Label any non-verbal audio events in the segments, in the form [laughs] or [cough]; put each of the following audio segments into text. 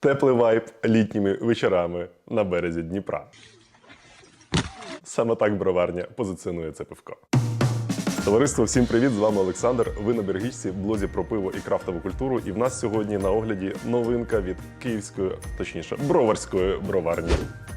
Теплий вайб літніми вечорами на березі Дніпра. Саме так броварня позиціонує це пивко. Товариство, всім привіт! З вами Олександр. Ви на Бергічці, блозі про пиво і крафтову культуру. І в нас сьогодні на огляді новинка від київської, точніше, броварської броварні.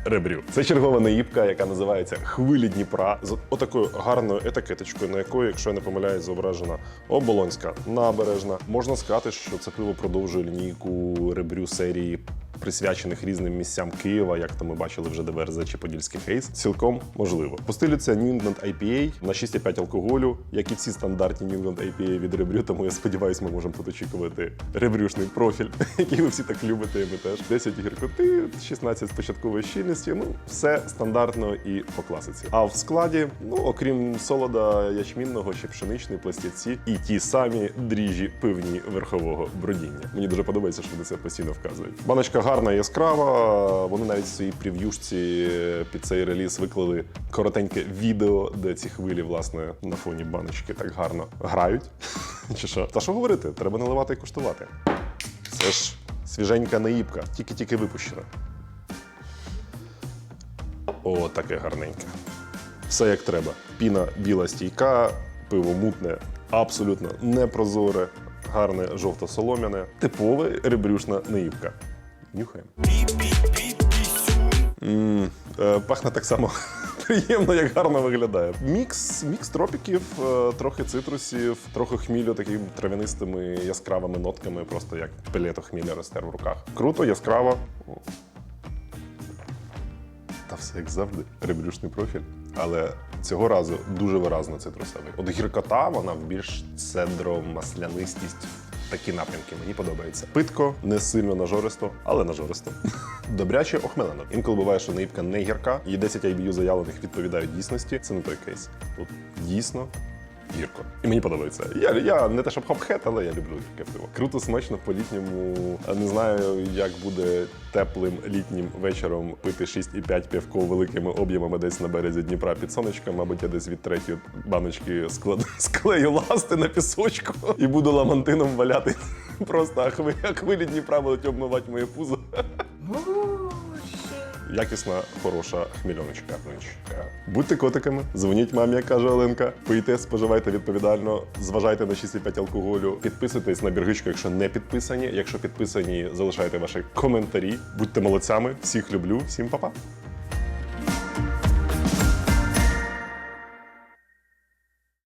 Ребрю. Це чергова наїбка, яка називається Хвилі Дніпра з отакою гарною етикеточкою, на якої, якщо я не помиляюсь, зображена оболонська набережна. Можна сказати, що це пиво продовжує лінійку ребрю серії. Присвячених різним місцям Києва, як то ми бачили вже ДВРЗ чи Подільський Хейс, цілком можливо. По стилю це New England IPA на 6,5 алкоголю, як і всі стандартні New England IPA від ребрю. Тому я сподіваюся, ми можемо тут очікувати ребрюшний профіль, [laughs] який ви всі так любите. і Ми теж 10 гіркоти, 16 спочаткової щільності. Ну все стандартно і по класиці. А в складі, ну окрім солода ячмінного чи пшеничної пластівці, і ті самі дріжджі пивні верхового бродіння. Мені дуже подобається, що вони це постійно вказують. Баночка гарна, яскрава. Вони навіть в своїй прев'юшці під цей реліз виклали коротеньке відео, де ці хвилі, власне, на фоні баночки так гарно грають. [laughs] Чи що? Та що говорити? Треба наливати і куштувати. Це ж свіженька наїбка, тільки-тільки випущена. О, таке гарненьке. Все як треба. Піна біла стійка, пиво мутне, абсолютно непрозоре, гарне жовто-солом'яне, типове ребрюшна наївка. Нюхаємо. М, е, Пахне так само [laughs] приємно, як гарно виглядає. Мікс, мікс тропіків, е, трохи цитрусів, трохи хмілю такими трав'янистими яскравими нотками, просто як пелето хміля росте в руках. Круто, яскраво. Та все як завжди, ребрюшний профіль. Але цього разу дуже виразно цитрусовий. От гіркота, вона в більш цедро-маслянистість. Такі напрямки мені подобається. Питко, не сильно нажористо, але нажористо. [laughs] Добряче охмелено. Інколи буває, що наївка не гірка, і 10 IBU заявлених відповідають дійсності. Це не той кейс. Тут дійсно гірко. І мені подобається. Я, я не те, щоб хопхет, але я люблю гірке пиво. Круто, смачно по літньому. Не знаю, як буде теплим літнім вечором пити 6,5 півко великими об'ємами десь на березі Дніпра під сонечком. Мабуть, я десь від третьої баночки складу [laughs] склею ласти на пісочку і буду ламантином валяти. [laughs] Просто хвилі, Дніпра будуть обмивати моє пузо. Якісна, хороша хмільоночка. Будьте котиками, дзвоніть мамі, як каже Оленка. Пийте, споживайте відповідально, зважайте на 6,5 алкоголю. Підписуйтесь на біргичку, якщо не підписані. Якщо підписані, залишайте ваші коментарі. Будьте молодцями. Всіх люблю, всім па-па.